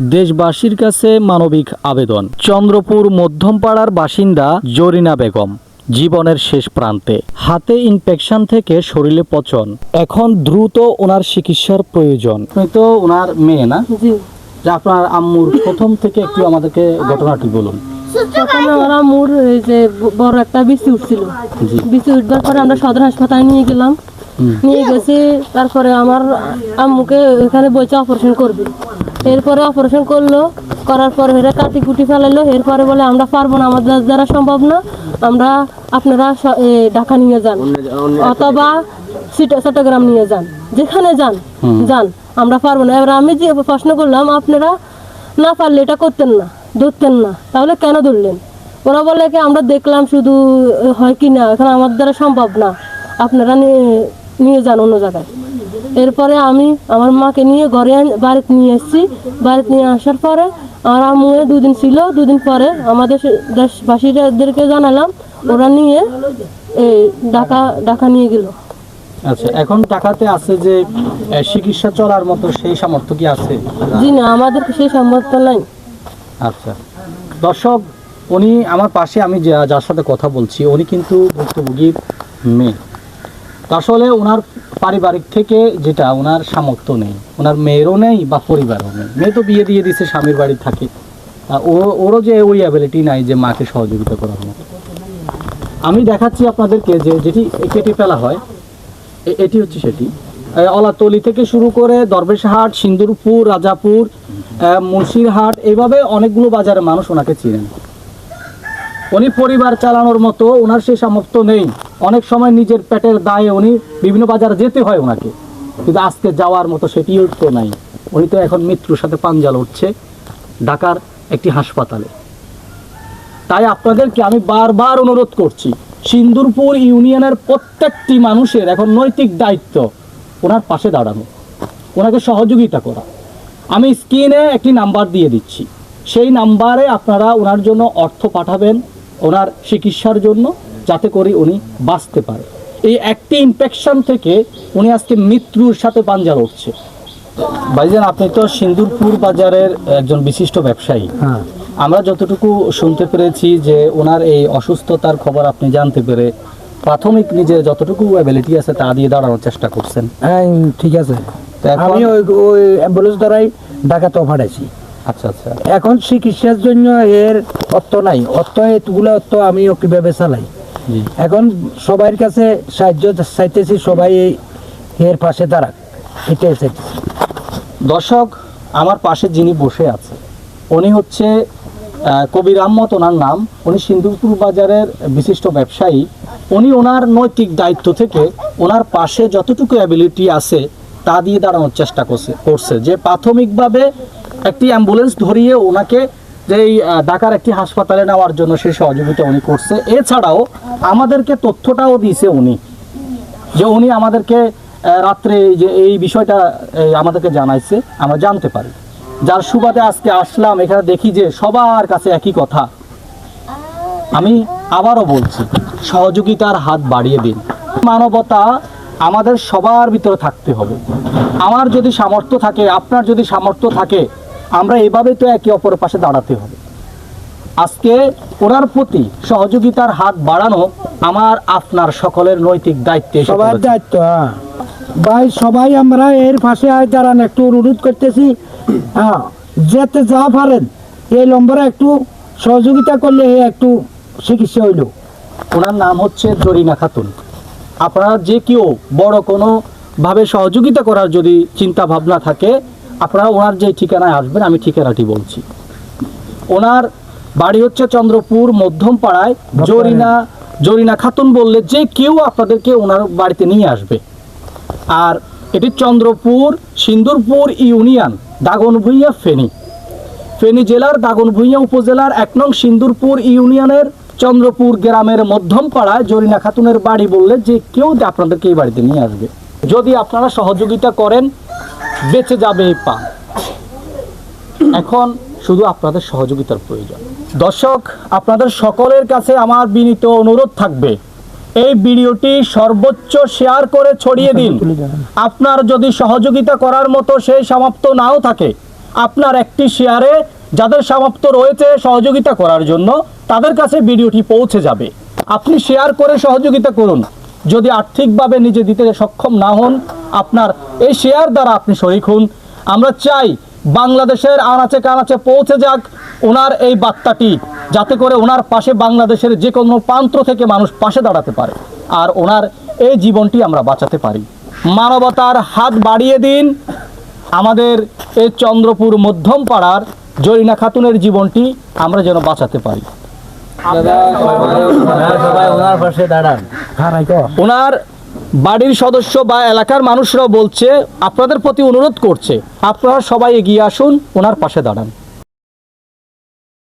দেশবাসীর কাছে মানবিক আবেদন। চন্দ্রপুর মধ্যমপাড়ার বাসিন্দা জরিনা বেগম জীবনের শেষ প্রান্তে। হাতে ইনফেকশন থেকে শরীরে পচন। এখন দ্রুত ওনার চিকিৎসার প্রয়োজন। তো ওনার মেয়ে না? জি। আপনার আম্মুর প্রথম থেকে একটু আমাদেরকে ঘটনাটি বলুন। প্রথমে ওরা মুর যে বড় একটা বিচি উঠছিল বিচি উঠবার পরে আমরা সদর হাসপাতালে নিয়ে গেলাম। নিয়ে গেছি তারপরে আমার আম্মুকে এখানে বলছে অপারেশন করবে। এরপরে অপারেশন করল করার পরে এরা কাটি কুটি ফেলালো এরপরে বলে আমরা পারব না আমাদের দ্বারা সম্ভব না আমরা আপনারা ঢাকা নিয়ে যান অথবা চট্টগ্রাম নিয়ে যান যেখানে যান যান আমরা পারব না। এবার আমি যে প্রশ্ন করলাম আপনারা না পারলে এটা করতেন না ধরতেন না তাহলে কেন ধরলেন? ওরা বলে কি আমরা দেখলাম শুধু হয় কি না এখন আমার দ্বারা সম্ভব না আপনারা নিয়ে- যান অন্য জায়গায়। এরপরে আমি আমার মাকে নিয়ে ঘরে বাড়িতে নিয়ে এসেছি। বাড়িতে নিয়ে আসার পরে আমার আম্মু দুদিন ছিল। দুদিন পরে আমাদের দেশবাসীদেরকে জানালাম ওরা নিয়ে এই ঢাকা ঢাকা নিয়ে গেল। আচ্ছা এখন টাকাতে আছে যে চিকিৎসা চলার মতো সেই সামর্থ্য কি আছে? জি না আমাদের সেই সামর্থ্য নাই। আচ্ছা। দর্শক উনি আমার পাশে আমি যার সাথে কথা বলছি উনি কিন্তু ভুক্তভোগীর মেয়ে। আসলে ওনার পারিবারিক থেকে যেটা ওনার সামর্থ্য নেই, ওনার মেয়েরও নেই বা পরিবারও নেই। মেয়ে তো বিয়ে দিয়ে দিছে স্বামীর বাড়ি থাকে। ও, ওরও যে ওই অ্যাবিলিটি নাই যে মাকে সহযোগিতা করার মতো। আমি দেখাচ্ছি আপনাদেরকে যে যেটি কেটে ফেলা হয় এটি হচ্ছে সেটি। অলাতলি থেকে শুরু করে দরবেশহাট, সিন্দুরপুর, রাজাপুর মুন্সিরহাট এইভাবে অনেকগুলো বাজারে মানুষ ওনাকে চিনেন। উনি পরিবার চালানোর মতো, ওনার সেই সামর্থ্য নেই। অনেক সময় নিজের পেটের দায়ে উনি বিভিন্ন বাজারে যেতে হয় ওনাকে। কিন্তু আজকে যাওয়ার মতো সেটিও তো নাই। উনি তো এখন মৃত্যুর সাথে পাঞ্জা লড়ছে ঢাকার একটি হাসপাতালে। তাই আপনাদেরকে আমি বারবার অনুরোধ করছি, সিন্দুরপুর ইউনিয়নের প্রত্যেকটি মানুষের এখন নৈতিক দায়িত্ব ওনার পাশে দাঁড়ানো, ওনাকে সহযোগিতা করা। আমি স্ক্রিনে একটি নাম্বার দিয়ে দিচ্ছি। সেই নাম্বারে আপনারা ওনার জন্য অর্থ পাঠাবেন, ওনার চিকিৎসার জন্য। যাতে করে উনি বাঁচতে পারে। এই একটি ইনফেকশন থেকে উনি আজকে মৃত্যুর সাথে পাঞ্জা লড়ছে। ভাইজান আপনি তো সিন্দুরপুর বাজারের একজন বিশিষ্ট ব্যবসায়ী। আমরা যতটুকু শুনতে পেরেছি যে ওনার এই অসুস্থতার খবর আপনি জানতে পেরে প্রাথমিক নিজের যতটুকু অ্যাবিলিটি আছে তা দিয়ে দাঁড়ানোর চেষ্টা করছেন। হ্যাঁ ঠিক আছে। আমি ওই ওই অ্যাম্বুলেন্স দ্বারাই ঢাকাতেও পাঠাইছি। আচ্ছা আচ্ছা। এখন চিকিৎসার জন্য এর অর্থ নাই। অর্থ এতগুলো অর্থ আমি কীভাবে চালাই? এখন সবার কাছে সাহায্য চাইতেছি সবাই এর পাশে দাঁড়াক। এটাই চাইতেছি। দর্শক আমার পাশে যিনি বসে আছে উনি হচ্ছে কবির আহমদ ওনার নাম। উনি সিন্দুরপুর বাজারের বিশিষ্ট ব্যবসায়ী। উনি ওনার নৈতিক দায়িত্ব থেকে ওনার পাশে যতটুকু অ্যাবিলিটি আছে তা দিয়ে দাঁড়ানোর চেষ্টা করছে করছে। যে প্রাথমিকভাবে একটি অ্যাম্বুলেন্স ধরিয়ে ওনাকে যে এই, ঢাকার একটি হাসপাতালে নেওয়ার জন্য সেই সহযোগিতা উনি করছে। এছাড়াও আমাদেরকে তথ্যটাও দিয়েছে উনি। যে উনি আমাদেরকে রাত্রে যে এই বিষয়টা আমাদেরকে জানাইছে আমরা জানতে পারি। যার সুবাদে আজকে আসলাম এখানে দেখি যে সবার কাছে একই কথা। আমি আবারও বলছি সহযোগিতার হাত বাড়িয়ে দিন। মানবতা আমাদের সবার ভিতরে থাকতে হবে। আমার যদি সামর্থ্য থাকে আপনার যদি সামর্থ্য থাকে আমরা এভাবে তো একে অপরের পাশে দাঁড়াতে হবে। আজকে ওনার প্রতি সহযোগিতার হাত বাড়ানো আমার আপনার সকলের নৈতিক দায়িত্বে সবার দায়িত্ব হ্যাঁ। ভাই সবাই আমরা এর পাশে আয় দাঁড়ান একটু অনুরোধ করতেছি। হ্যাঁ যেতে যা পারেন এই নম্বরে একটু সহযোগিতা করলে একটু চিকিৎসা হইল। ওনার নাম হচ্ছে জরিনা খাতুন। আপনারা যে কেউ বড় কোনো ভাবে সহযোগিতা করার যদি চিন্তা ভাবনা থাকে আপনারা ওনার যে ঠিকানায় আসবেন আমি ঠিকানাটি বলছি। ওনার বাড়ি হচ্ছে চন্দ্রপুর মধ্যম পাড়ায় জরিনা জরিনা খাতুন বললে যে কেউ আপনাদেরকে ওনার বাড়িতে নিয়ে আসবে। আর এটি চন্দ্রপুর সিন্দুরপুর ইউনিয়ন দাগনভূঞা ফেনী। ফেনী জেলার দাগনভূঞা উপজেলার এক নং সিন্দুরপুর ইউনিয়নের চন্দ্রপুর গ্রামের মধ্যম পাড়ায় জরিনা খাতুনের বাড়ি বললে যে কেউ আপনাদেরকে এই বাড়িতে নিয়ে আসবে। যদি আপনারা সহযোগিতা করেন বেঁচে যাবে এই পা এখন শুধু আপনাদের সহযোগিতার প্রয়োজন। দর্শক, আপনাদের সকলের কাছে আমার বিনীত অনুরোধ থাকবে, এই ভিডিওটি সর্বোচ্চ শেয়ার করে ছড়িয়ে দিন। আপনার যদি সহযোগিতা করার মতো সেই সমাপ্ত নাও থাকে, আপনার একটি শেয়ারে যাদের সমাপ্ত রয়েছে সহযোগিতা করার জন্য, তাদের কাছে ভিডিওটি পৌঁছে যাবে। আপনি শেয়ার করে সহযোগিতা করুন। যদি আর্থিকভাবে নিজে দিতে সক্ষম না হন আপনার এই শেয়ার দ্বারা আপনি শরিক হন। আমরা চাই বাংলাদেশের আনাচে কানাচে পৌঁছে যাক ওনার এই বার্তাটি যাতে করে ওনার পাশে বাংলাদেশের যে কোনো প্রান্ত থেকে মানুষ পাশে দাঁড়াতে পারে আর ওনার এই জীবনটি আমরা বাঁচাতে পারি। মানবতার হাত বাড়িয়ে দিন। আমাদের এই চন্দ্রপুর মধ্যম পাড়ার জরিনা খাতুনের জীবনটি আমরা যেন বাঁচাতে পারি। সবাই ওনার পাশে দাঁড়ান। হারাই কো ওনার বাড়ির সদস্য বা এলাকার মানুষরাও বলছে, আপনাদের প্রতি অনুরোধ করছে। আপনারা সবাই এগিয়ে আসুন, ওনার পাশে দাঁড়ান।